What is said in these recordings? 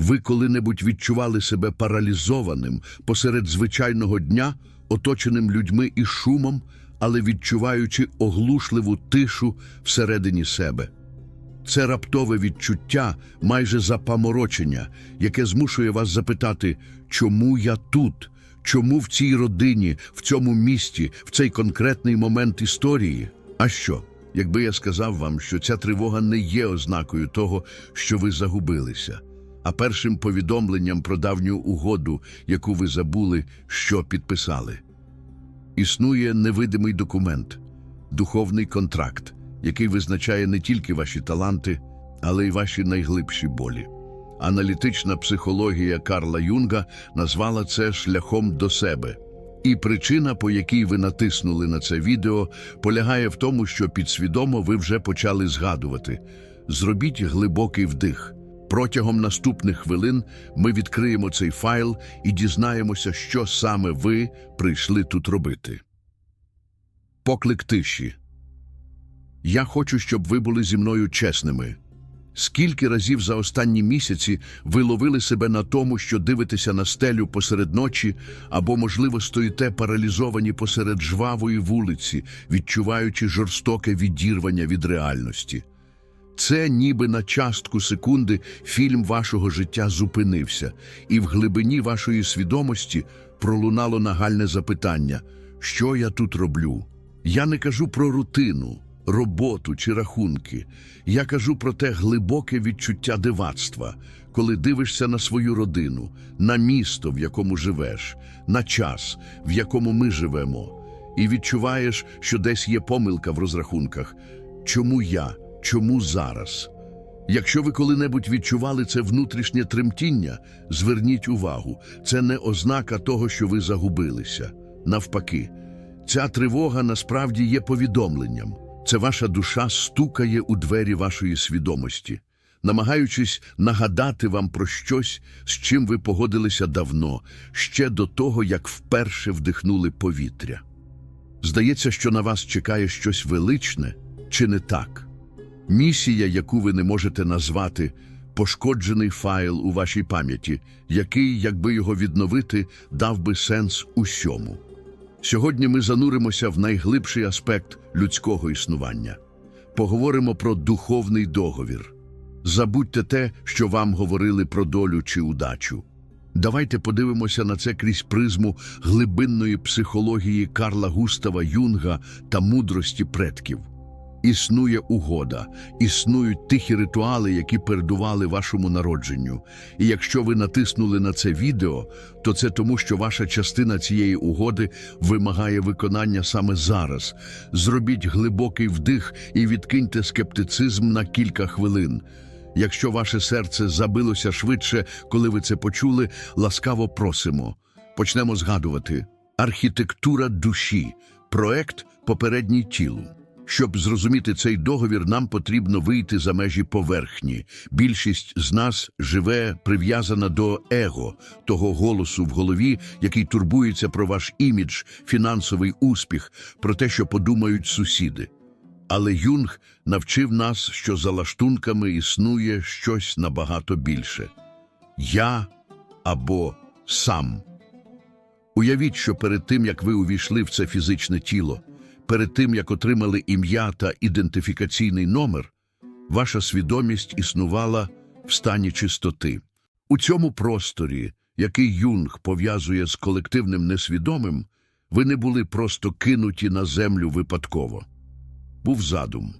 Ви коли-небудь відчували себе паралізованим посеред звичайного дня, оточеним людьми і шумом, але відчуваючи оглушливу тишу всередині себе. Це раптове відчуття, майже запаморочення, яке змушує вас запитати, чому я тут, чому в цій родині, в цьому місті, в цей конкретний момент історії. А що, якби я сказав вам, що ця тривога не є ознакою того, що ви загубилися, а першим повідомленням про давню угоду, яку ви забули, що підписали? Існує невидимий документ, духовний контракт, який визначає не тільки ваші таланти, але й ваші найглибші болі. Аналітична психологія Карла Юнга назвала це шляхом до себе. І причина, по якій ви натиснули на це відео, полягає в тому, що підсвідомо ви вже почали згадувати. Зробіть глибокий вдих. Протягом наступних хвилин ми відкриємо цей файл і дізнаємося, що саме ви прийшли тут робити. Поклик тиші. Я хочу, щоб ви були зі мною чесними. Скільки разів за останні місяці ви ловили себе на тому, що дивитеся на стелю посеред ночі, або, можливо, стоїте паралізовані посеред жвавої вулиці, відчуваючи жорстоке відірвання від реальності? Це ніби на частку секунди фільм вашого життя зупинився, і в глибині вашої свідомості пролунало нагальне запитання: що я тут роблю? Я не кажу про рутину, роботу чи рахунки. Я кажу про те глибоке відчуття дивацтва, коли дивишся на свою родину, на місто, в якому живеш, на час, в якому ми живемо, і відчуваєш, що десь є помилка в розрахунках. Чому я? Чому зараз? Якщо ви коли-небудь відчували це внутрішнє тремтіння, зверніть увагу, це не ознака того, що ви загубилися. Навпаки, ця тривога насправді є повідомленням. Це ваша душа стукає у двері вашої свідомості, намагаючись нагадати вам про щось, з чим ви погодилися давно, ще до того, як вперше вдихнули повітря. Здається, що на вас чекає щось величне, чи не так? Місія, яку ви не можете назвати, пошкоджений файл у вашій пам'яті, який, якби його відновити, дав би сенс усьому. Сьогодні ми зануримося в найглибший аспект людського існування. Поговоримо про духовний договір. Забудьте те, що вам говорили про долю чи удачу. Давайте подивимося на це крізь призму глибинної психології Карла Густава Юнга та мудрості предків. Існує угода, існують тихі ритуали, які передували вашому народженню. І якщо ви натиснули на це відео, то це тому, що ваша частина цієї угоди вимагає виконання саме зараз. Зробіть глибокий вдих і відкиньте скептицизм на кілька хвилин. Якщо ваше серце забилося швидше, коли ви це почули, ласкаво просимо. Почнемо згадувати. Архітектура душі, проект попередній тілу. Щоб зрозуміти цей договір, нам потрібно вийти за межі поверхні. Більшість з нас живе прив'язана до его, того голосу в голові, який турбується про ваш імідж, фінансовий успіх, про те, що подумають сусіди. Але Юнг навчив нас, що за лаштунками існує щось набагато більше я або сам. Уявіть, що перед тим, як ви увійшли в це фізичне тіло, перед тим, як отримали ім'я та ідентифікаційний номер, ваша свідомість існувала в стані чистоти. У цьому просторі, який Юнг пов'язує з колективним несвідомим, ви не були просто кинуті на землю випадково. Був задум,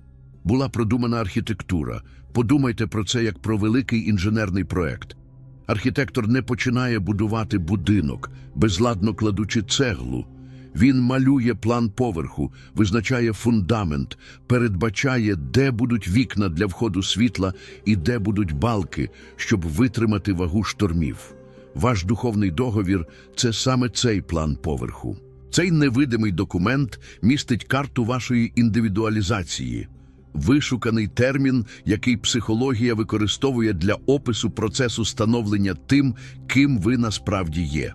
була продумана архітектура. Подумайте про це як про великий інженерний проект. Архітектор не починає будувати будинок, безладно кладучи цеглу. Він малює план поверху, визначає фундамент, передбачає, де будуть вікна для входу світла і де будуть балки, щоб витримати вагу штормів. Ваш духовний договір це саме цей план поверху. Цей невидимий документ містить карту вашої індивідуалізації, вишуканий термін, який психологія використовує для опису процесу становлення тим, ким ви насправді є.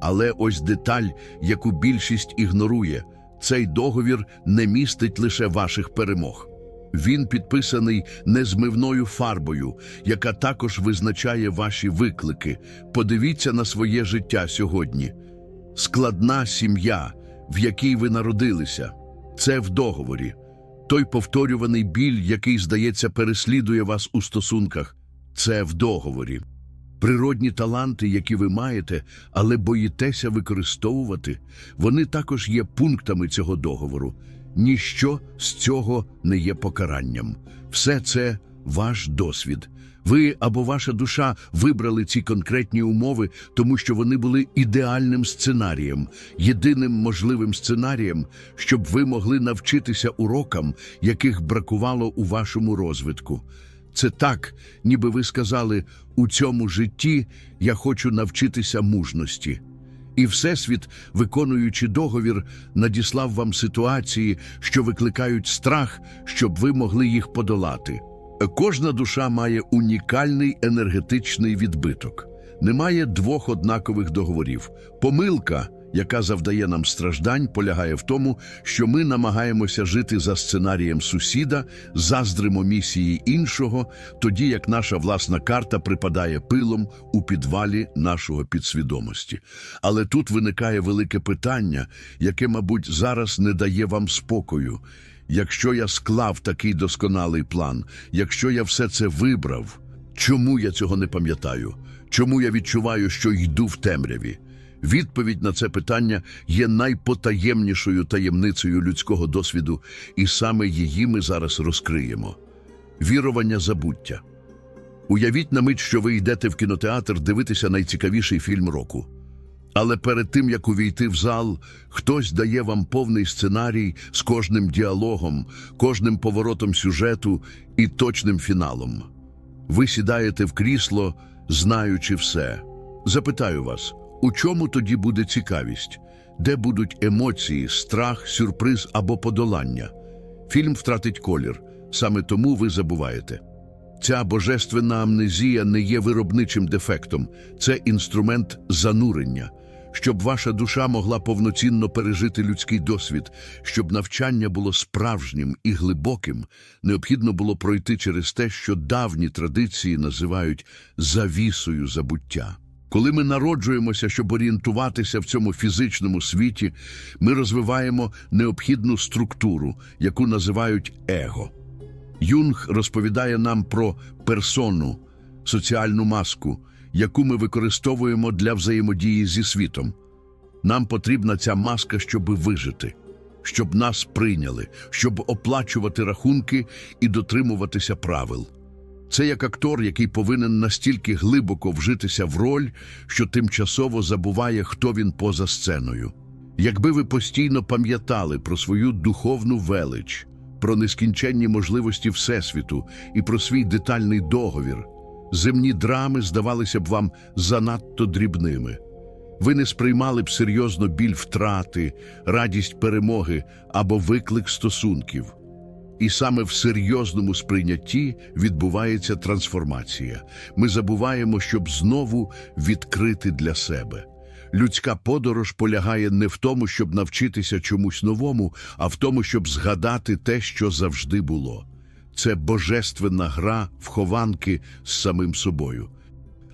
Але ось деталь, яку більшість ігнорує, цей договір не містить лише ваших перемог. Він підписаний незмивною фарбою, яка також визначає ваші виклики. Подивіться на своє життя сьогодні. Складна сім'я, в якій ви народилися, це в договорі. Той повторюваний біль, який, здається, переслідує вас у стосунках, це в договорі. Природні таланти, які ви маєте, але боїтеся використовувати, вони також є пунктами цього договору. Ніщо з цього не є покаранням. Все це ваш досвід. Ви або ваша душа вибрали ці конкретні умови, тому що вони були ідеальним сценарієм, єдиним можливим сценарієм, щоб ви могли навчитися урокам, яких бракувало у вашому розвитку. Це так, ніби ви сказали, у цьому житті я хочу навчитися мужності. І Всесвіт, виконуючи договір, надіслав вам ситуації, що викликають страх, щоб ви могли їх подолати. Кожна душа має унікальний енергетичний відбиток. Немає двох однакових договорів. Помилка, яка завдає нам страждань, полягає в тому, що ми намагаємося жити за сценарієм сусіда, заздримо місії іншого, тоді як наша власна карта припадає пилом у підвалі нашого підсвідомості. Але тут виникає велике питання, яке, мабуть, зараз не дає вам спокою. Якщо я склав такий досконалий план, якщо я все це вибрав, чому я цього не пам'ятаю? Чому я відчуваю, що йду в темряві? Відповідь на це питання є найпотаємнішою таємницею людського досвіду, і саме її ми зараз розкриємо. Вірування забуття. Уявіть на мить, що ви йдете в кінотеатр дивитися найцікавіший фільм року. Але перед тим, як увійти в зал, хтось дає вам повний сценарій з кожним діалогом, кожним поворотом сюжету і точним фіналом. Ви сідаєте в крісло, знаючи все. Запитаю вас, у чому тоді буде цікавість? Де будуть емоції, страх, сюрприз або подолання? Фільм втратить колір, саме тому ви забуваєте. Ця божественна амнезія не є виробничим дефектом, це інструмент занурення. Щоб ваша душа могла повноцінно пережити людський досвід, щоб навчання було справжнім і глибоким, необхідно було пройти через те, що давні традиції називають завісою забуття. Коли ми народжуємося, щоб орієнтуватися в цьому фізичному світі, ми розвиваємо необхідну структуру, яку називають его. Юнг розповідає нам про персону, соціальну маску, яку ми використовуємо для взаємодії зі світом. Нам потрібна ця маска, щоб вижити, щоб нас прийняли, щоб оплачувати рахунки і дотримуватися правил. Це як актор, який повинен настільки глибоко вжитися в роль, що тимчасово забуває, хто він поза сценою. Якби ви постійно пам'ятали про свою духовну велич, про нескінченні можливості Всесвіту і про свій детальний договір, земні драми здавалися б вам занадто дрібними. Ви не сприймали б серйозно біль втрати, радість перемоги або виклик стосунків. І саме в серйозному сприйнятті відбувається трансформація. Ми забуваємо, щоб знову відкрити для себе. Людська подорож полягає не в тому, щоб навчитися чомусь новому, а в тому, щоб згадати те, що завжди було. Це божественна гра в хованки з самим собою.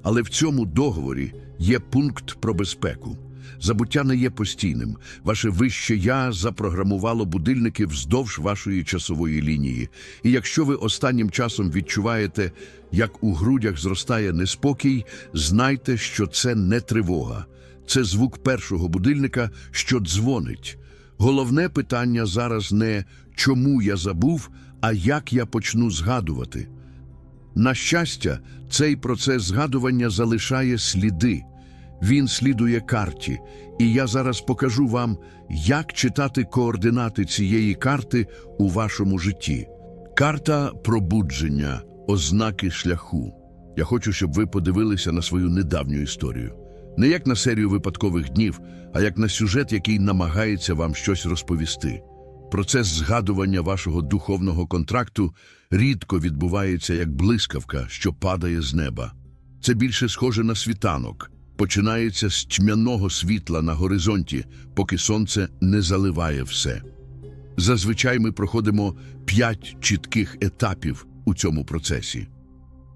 Але в цьому договорі є пункт про безпеку. Забуття не є постійним. Ваше вище я запрограмувало будильники вздовж вашої часової лінії. І якщо ви останнім часом відчуваєте, як у грудях зростає неспокій, знайте, що це не тривога. Це звук першого будильника, що дзвонить. Головне питання зараз не чому я забув, а як я почну згадувати. На щастя, цей процес згадування залишає сліди. Він слідує карті, і я зараз покажу вам, як читати координати цієї карти у вашому житті. Карта пробудження, ознаки шляху. Я хочу, щоб ви подивилися на свою недавню історію. Не як на серію випадкових днів, а як на сюжет, який намагається вам щось розповісти. Процес згадування вашого духовного контракту рідко відбувається як блискавка, що падає з неба. Це більше схоже на світанок, починається з тьмяного світла на горизонті, поки сонце не заливає все. Зазвичай ми проходимо п'ять чітких етапів у цьому процесі.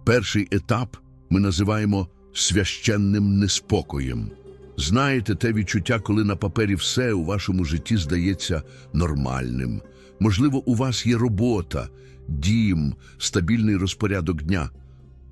Перший етап ми називаємо священним неспокоєм. Знаєте, те відчуття, коли на папері все у вашому житті здається нормальним. Можливо, у вас є робота, дім, стабільний розпорядок дня.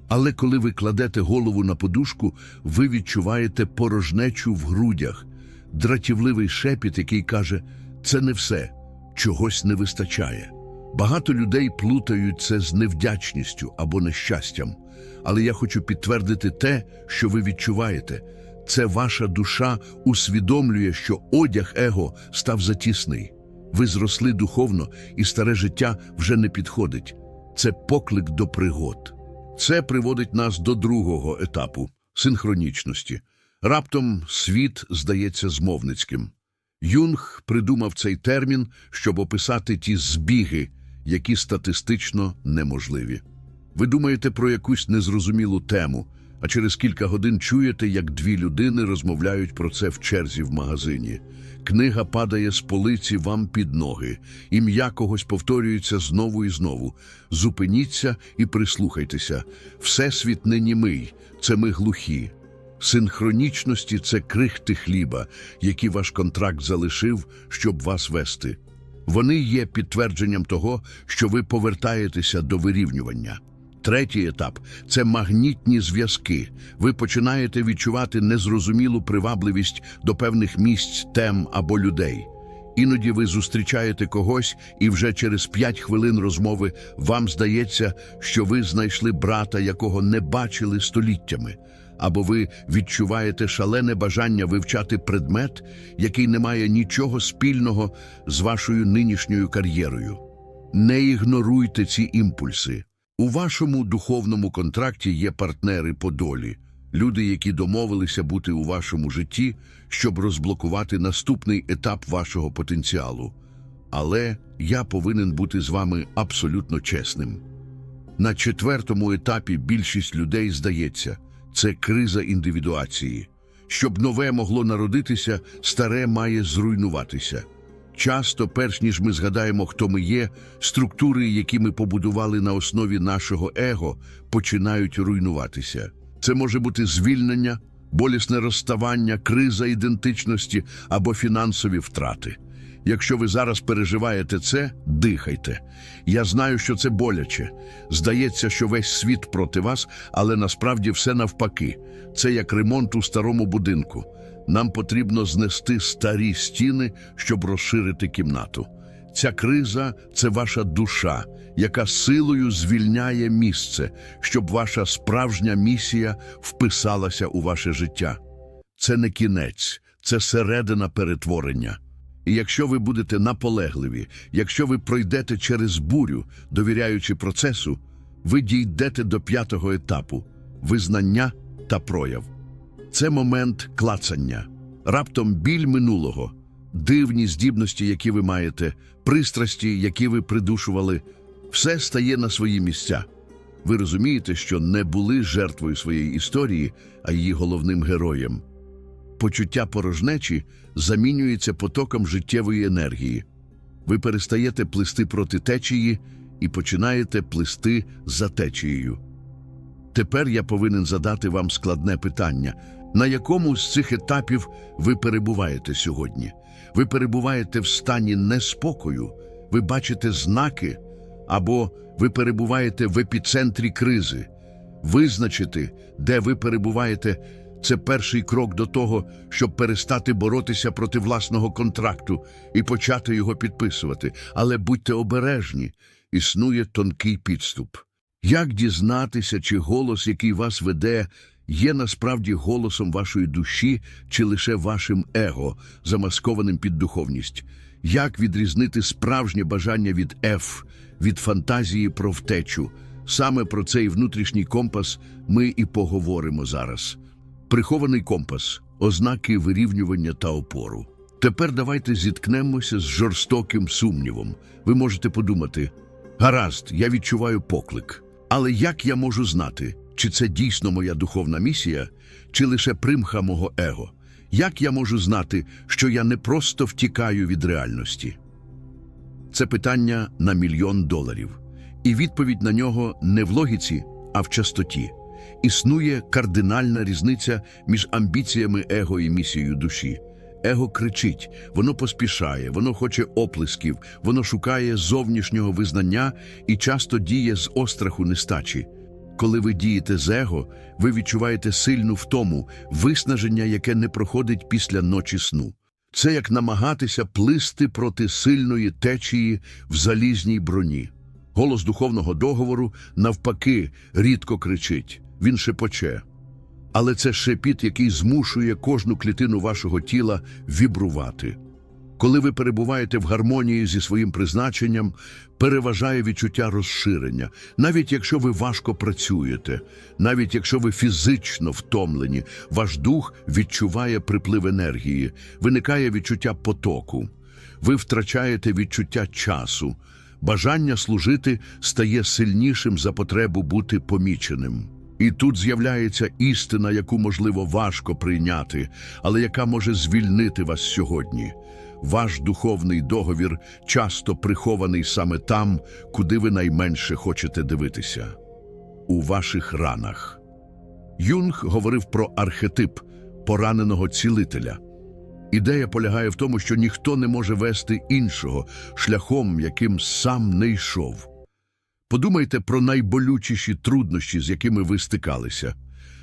Але коли ви кладете голову на подушку, ви відчуваєте порожнечу в грудях, дратівливий шепіт, який каже: це не все, чогось не вистачає. Багато людей плутають це з невдячністю або нещастям. Але я хочу підтвердити те, що ви відчуваєте. Це ваша душа усвідомлює, що одяг его став затісний. Ви зросли духовно, і старе життя вже не підходить. Це поклик до пригод. Це приводить нас до другого етапу синхронічності. Раптом світ здається змовницьким. Юнг придумав цей термін, щоб описати ті збіги, які статистично неможливі. Ви думаєте про якусь незрозумілу тему, а через кілька годин чуєте, як дві людини розмовляють про це в черзі в магазині. Книга падає з полиці вам під ноги, ім'я когось повторюється знову і знову. Зупиніться і прислухайтеся. Всесвіт не німий, це ми глухі. Синхронічності це крихти хліба, які ваш контракт залишив, щоб вас вести. Вони є підтвердженням того, що ви повертаєтеся до вирівнювання. Третій етап це магнітні зв'язки. Ви починаєте відчувати незрозумілу привабливість до певних місць, тем або людей. Іноді ви зустрічаєте когось, і вже через п'ять хвилин розмови вам здається, що ви знайшли брата, якого не бачили століттями, або ви відчуваєте шалене бажання вивчати предмет, який не має нічого спільного з вашою нинішньою кар'єрою. Не ігноруйте ці імпульси. У вашому духовному контракті є партнери по долі, люди, які домовилися бути у вашому житті, щоб розблокувати наступний етап вашого потенціалу. Але я повинен бути з вами абсолютно чесним. На четвертому етапі більшість людей здається, це криза індивідуації. Щоб нове могло народитися, старе має зруйнуватися. Часто, перш ніж ми згадаємо, хто ми є, структури, які ми побудували на основі нашого его, починають руйнуватися. Це може бути звільнення, болісне розставання, криза ідентичності або фінансові втрати. Якщо ви зараз переживаєте це, дихайте. Я знаю, що це боляче. Здається, що весь світ проти вас, але насправді все навпаки. Це як ремонт у старому будинку. Нам потрібно знести старі стіни, щоб розширити кімнату. Ця криза це ваша душа, яка силою звільняє місце, щоб ваша справжня місія вписалася у ваше життя. Це не кінець, це середина перетворення. І якщо ви будете наполегливі, якщо ви пройдете через бурю, довіряючи процесу, ви дійдете до п'ятого етапу визнання та прояв. Це момент клацання, раптом біль минулого, дивні здібності, які ви маєте, пристрасті, які ви придушували, все стає на свої місця. Ви розумієте, що не були жертвою своєї історії, а її головним героєм. Почуття порожнечі замінюється потоком життєвої енергії. Ви перестаєте плисти проти течії і починаєте плисти за течією. Тепер я повинен задати вам складне питання. На якому з цих етапів ви перебуваєте сьогодні? Ви перебуваєте в стані неспокою, ви бачите знаки, або ви перебуваєте в епіцентрі кризи. Визначити, де ви перебуваєте, це перший крок до того, щоб перестати боротися проти власного контракту і почати його підписувати. Але будьте обережні, існує тонкий підступ. Як дізнатися, чи голос, який вас веде, є насправді голосом вашої душі чи лише вашим его, замаскованим під духовність? Як відрізнити справжнє бажання від Ф, від фантазії про втечу? Саме про цей внутрішній компас ми і поговоримо зараз. Прихований компас, ознаки вирівнювання та опору. Тепер давайте зіткнемося з жорстоким сумнівом. Ви можете подумати: гаразд, я відчуваю поклик. Але як я можу знати, чи це дійсно моя духовна місія, чи лише примха мого его? Як я можу знати, що я не просто втікаю від реальності? це питання на мільйон доларів. І відповідь на нього не в логіці, а в частоті. Існує кардинальна різниця між амбіціями его і місією душі. Его кричить, воно поспішає, воно хоче оплесків, воно шукає зовнішнього визнання і часто діє з остраху нестачі. Коли ви дієте з его, ви відчуваєте сильну втому, виснаження, яке не проходить після ночі сну. Це як намагатися плисти проти сильної течії в залізній броні. Голос духовного договору, навпаки, рідко кричить, він шепоче. Але це шепіт, який змушує кожну клітину вашого тіла вібрувати. Коли ви перебуваєте в гармонії зі своїм призначенням, переважає відчуття розширення, навіть якщо ви важко працюєте, навіть якщо ви фізично втомлені, ваш дух відчуває приплив енергії, виникає відчуття потоку. Ви втрачаєте відчуття часу. Бажання служити стає сильнішим за потребу бути поміченим. І тут з'являється істина, яку можливо важко прийняти, але яка може звільнити вас сьогодні. Ваш духовний договір часто прихований саме там, куди ви найменше хочете дивитися у ваших ранах. Юнг говорив про архетип пораненого цілителя. Ідея полягає в тому, що ніхто не може вести іншого шляхом, яким сам не йшов. Подумайте про найболючіші труднощі, з якими ви стикалися.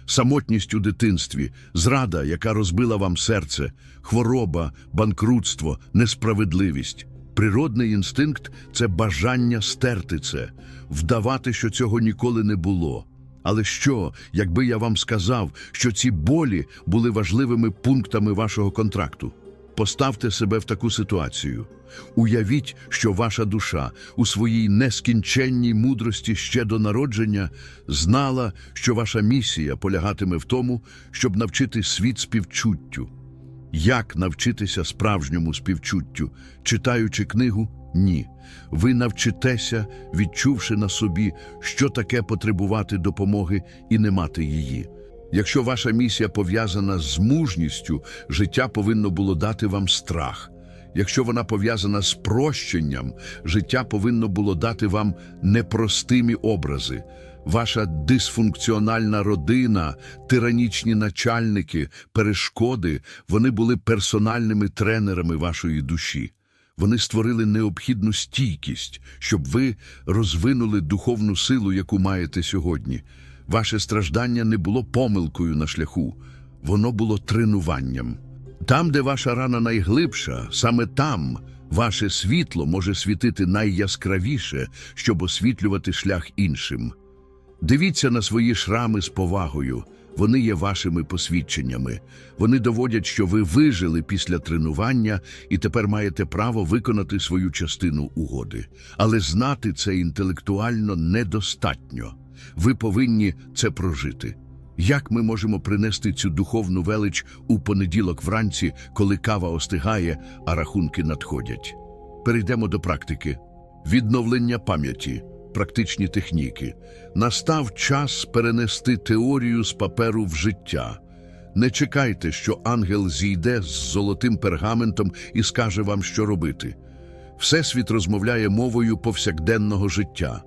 Самотність у дитинстві, зрада, яка розбила вам серце, хвороба, банкрутство, несправедливість. Природний інстинкт це бажання стерти це, вдавати, що цього ніколи не було. Але що, якби я вам сказав, що ці болі були важливими пунктами вашого контракту? Поставте себе в таку ситуацію. Уявіть, що ваша душа у своїй нескінченній мудрості ще до народження знала, що ваша місія полягатиме в тому, щоб навчити світ співчуттю. Як навчитися справжньому співчуттю? Читаючи книгу? Ні. Ви навчитеся, відчувши на собі, що таке потребувати допомоги і не мати її. Якщо ваша місія пов'язана з мужністю, життя повинно було дати вам страх. Якщо вона пов'язана з прощенням, життя повинно було дати вам непростимі образи. Ваша дисфункціональна родина, тиранічні начальники, перешкоди, вони були персональними тренерами вашої душі. Вони створили необхідну стійкість, щоб ви розвинули духовну силу, яку маєте сьогодні. Ваше страждання не було помилкою на шляху, воно було тренуванням. Там, де ваша рана найглибша, саме там ваше світло може світити найяскравіше, щоб освітлювати шлях іншим. Дивіться на свої шрами з повагою. Вони є вашими посвідченнями. Вони доводять, що ви вижили після тренування і тепер маєте право виконати свою частину угоди. Але знати це інтелектуально недостатньо. Ви повинні це прожити. Як ми можемо принести цю духовну велич у понеділок вранці, коли кава остигає, а рахунки надходять? Перейдемо до практики. Відновлення пам'яті, практичні техніки. Настав час перенести теорію з паперу в життя. Не чекайте, що ангел зійде з золотим пергаментом і скаже вам, що робити. Всесвіт розмовляє мовою повсякденного життя.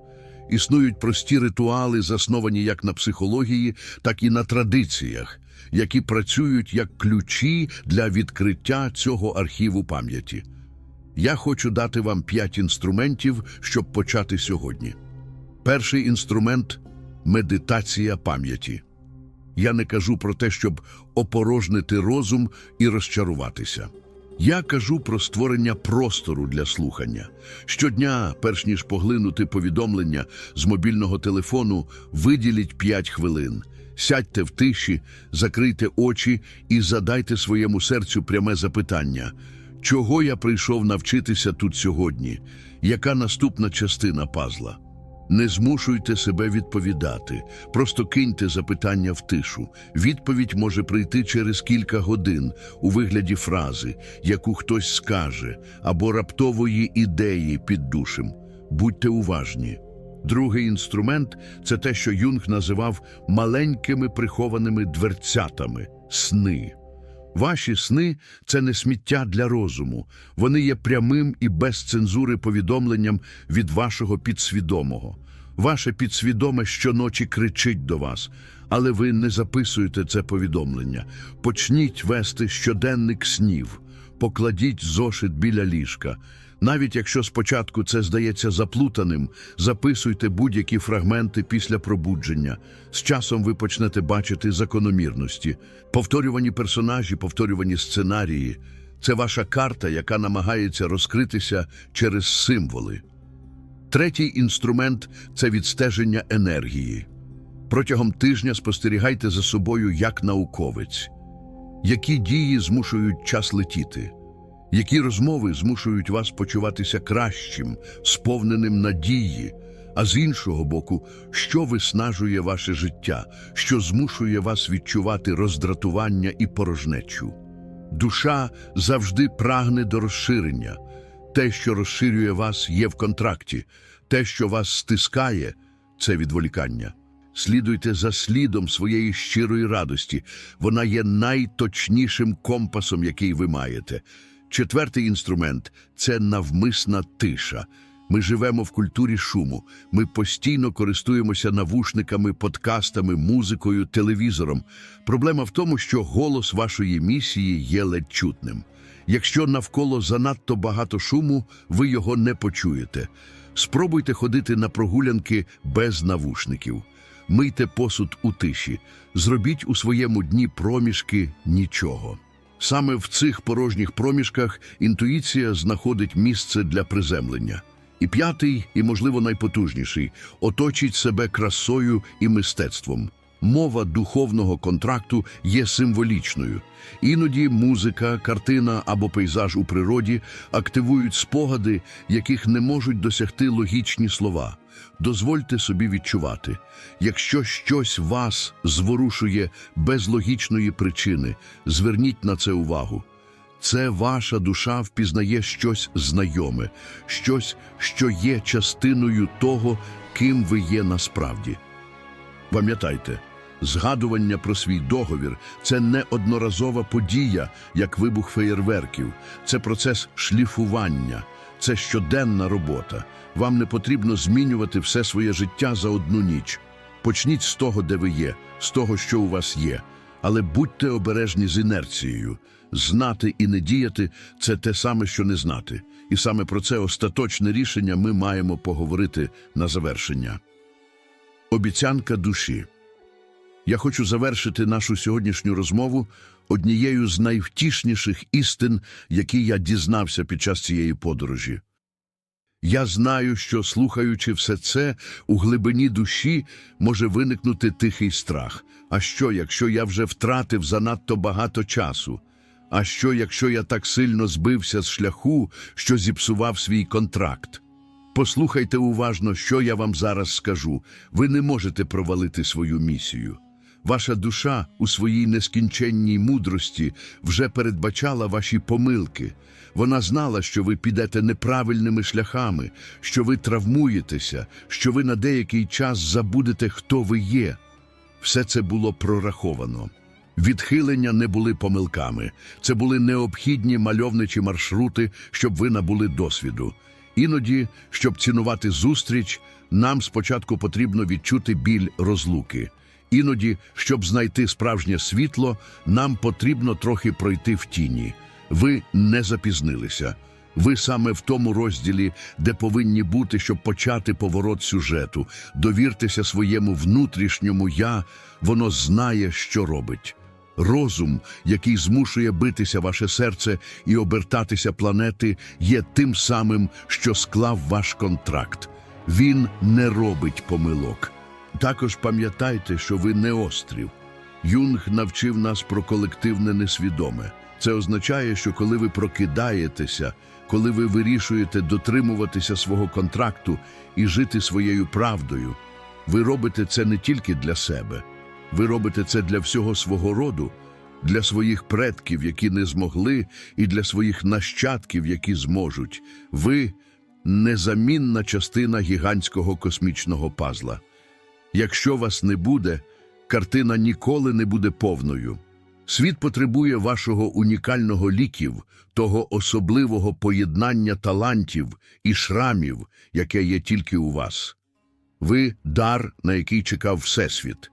Існують прості ритуали, засновані як на психології, так і на традиціях, які працюють як ключі для відкриття цього архіву пам'яті. Я хочу дати вам п'ять інструментів, щоб почати сьогодні. Перший інструмент медитація пам'яті. Я не кажу про те, щоб опорожнити розум і розчаруватися. Я кажу про створення простору для слухання. Щодня, перш ніж поглинути повідомлення з мобільного телефону, виділіть 5 хвилин. Сядьте в тиші, закрийте очі і задайте своєму серцю пряме запитання: чого я прийшов навчитися тут сьогодні? Яка наступна частина пазла? Не змушуйте себе відповідати, просто киньте запитання в тишу. Відповідь може прийти через кілька годин у вигляді фрази, яку хтось скаже, або раптової ідеї під душем. Будьте уважні. Другий інструмент це те, що Юнг називав маленькими прихованими дверцятами сни. Ваші сни це не сміття для розуму. Вони є прямим і без цензури повідомленням від вашого підсвідомого. Ваше підсвідоме щоночі кричить до вас, але ви не записуєте це повідомлення. Почніть вести щоденник снів, покладіть зошит біля ліжка. Навіть якщо спочатку це здається заплутаним, записуйте будь-які фрагменти після пробудження. З часом ви почнете бачити закономірності, повторювані персонажі, повторювані сценарії. Це ваша карта, яка намагається розкритися через символи. Третій інструмент це відстеження енергії. Протягом тижня спостерігайте за собою як науковець. Які дії змушують час летіти? Які розмови змушують вас почуватися кращим, сповненим надії, а з іншого боку, що виснажує ваше життя, що змушує вас відчувати роздратування і порожнечу? Душа завжди прагне до розширення. Те, що розширює вас, є в контракті. Те, що вас стискає, це відволікання. Слідуйте за слідом своєї щирої радості. Вона є найточнішим компасом, який ви маєте. Четвертий інструмент це навмисна тиша. Ми живемо в культурі шуму. Ми постійно користуємося навушниками, подкастами, музикою, телевізором. Проблема в тому, що голос вашої місії є ледь чутним. Якщо навколо занадто багато шуму, ви його не почуєте. Спробуйте ходити на прогулянки без навушників. Мийте посуд у тиші, зробіть у своєму дні проміжки нічого. Саме в цих порожніх проміжках інтуїція знаходить місце для приземлення. І п'ятий, і, можливо, найпотужніший оточить себе красою і мистецтвом. Мова духовного контракту є символічною. Іноді музика, картина або пейзаж у природі активують спогади, яких не можуть досягти логічні слова. Дозвольте собі відчувати, якщо щось вас зворушує без логічної причини, зверніть на це увагу. Це ваша душа впізнає щось знайоме, щось, що є частиною того, ким ви є насправді. Пам'ятайте, згадування про свій договір це не одноразова подія, як вибух феєрверків, це процес шліфування, це щоденна робота. Вам не потрібно змінювати все своє життя за одну ніч. Почніть з того, де ви є, з того, що у вас є. Але будьте обережні з інерцією. Знати і не діяти це те саме, що не знати. І саме про це остаточне рішення ми маємо поговорити на завершення. Обіцянка душі. Я хочу завершити нашу сьогоднішню розмову однією з найвтішніших істин, які я дізнався під час цієї подорожі. Я знаю, що, слухаючи все це, у глибині душі може виникнути тихий страх. А що, якщо я вже втратив занадто багато часу? А що, якщо я так сильно збився з шляху, що зіпсував свій контракт? Послухайте уважно, що я вам зараз скажу. Ви не можете провалити свою місію. Ваша душа у своїй нескінченній мудрості вже передбачала ваші помилки. Вона знала, що ви підете неправильними шляхами, що ви травмуєтеся, що ви на деякий час забудете, хто ви є. Все це було прораховано. Відхилення не були помилками. Це були необхідні мальовничі маршрути, щоб ви набули досвіду. Іноді, щоб цінувати зустріч, нам спочатку потрібно відчути біль розлуки. Іноді, щоб знайти справжнє світло, нам потрібно трохи пройти в тіні. Ви не запізнилися. Ви саме в тому розділі, де повинні бути, щоб почати поворот сюжету. Довіртеся своєму внутрішньому я, воно знає, що робить. Розум, який змушує битися ваше серце і обертатися планети, є тим самим, що склав ваш контракт. Він не робить помилок. Також пам'ятайте, що ви не острів. Юнг навчив нас про колективне несвідоме. Це означає, що коли ви прокидаєтеся, коли ви вирішуєте дотримуватися свого контракту і жити своєю правдою, ви робите це не тільки для себе, ви робите це для всього свого роду, для своїх предків, які не змогли, і для своїх нащадків, які зможуть. Ви незамінна частина гігантського космічного пазла. Якщо вас не буде, картина ніколи не буде повною. Світ потребує вашого унікального ліків, того особливого поєднання талантів і шрамів, яке є тільки у вас. Ви дар, на який чекав Всесвіт.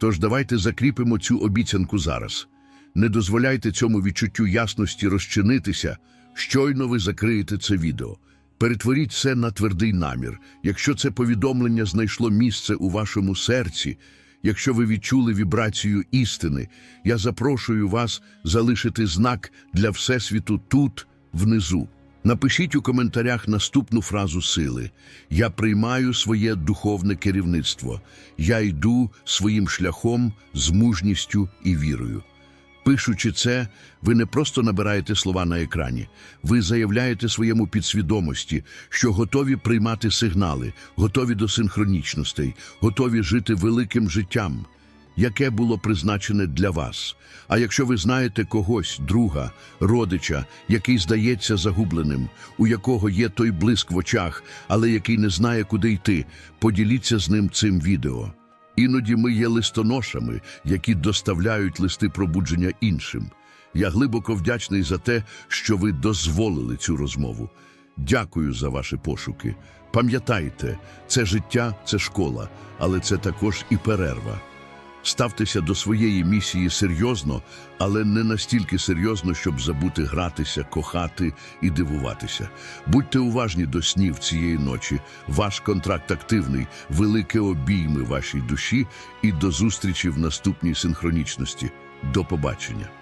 Тож давайте закріпимо цю обіцянку зараз. Не дозволяйте цьому відчуттю ясності розчинитися, щойно ви закриєте це відео. Перетворіть це на твердий намір. Якщо це повідомлення знайшло місце у вашому серці, якщо ви відчули вібрацію істини, я запрошую вас залишити знак для Всесвіту тут, внизу. Напишіть у коментарях наступну фразу сили: Я приймаю своє духовне керівництво, я йду своїм шляхом з мужністю і вірою. Пишучи це, ви не просто набираєте слова на екрані, ви заявляєте своєму підсвідомості, що готові приймати сигнали, готові до синхронічностей, готові жити великим життям, яке було призначене для вас. А якщо ви знаєте когось, друга, родича, який здається загубленим, у якого є той блиск в очах, але який не знає, куди йти, поділіться з ним цим відео. Іноді ми є листоношами, які доставляють листи пробудження іншим. Я глибоко вдячний за те, що ви дозволили цю розмову. Дякую за ваші пошуки. Пам'ятайте, це життя, це школа, але це також і перерва. Ставтеся до своєї місії серйозно, але не настільки серйозно, щоб забути гратися, кохати і дивуватися. Будьте уважні до снів цієї ночі. Ваш контракт активний, велике обійми вашій душі і до зустрічі в наступній синхронічності. До побачення.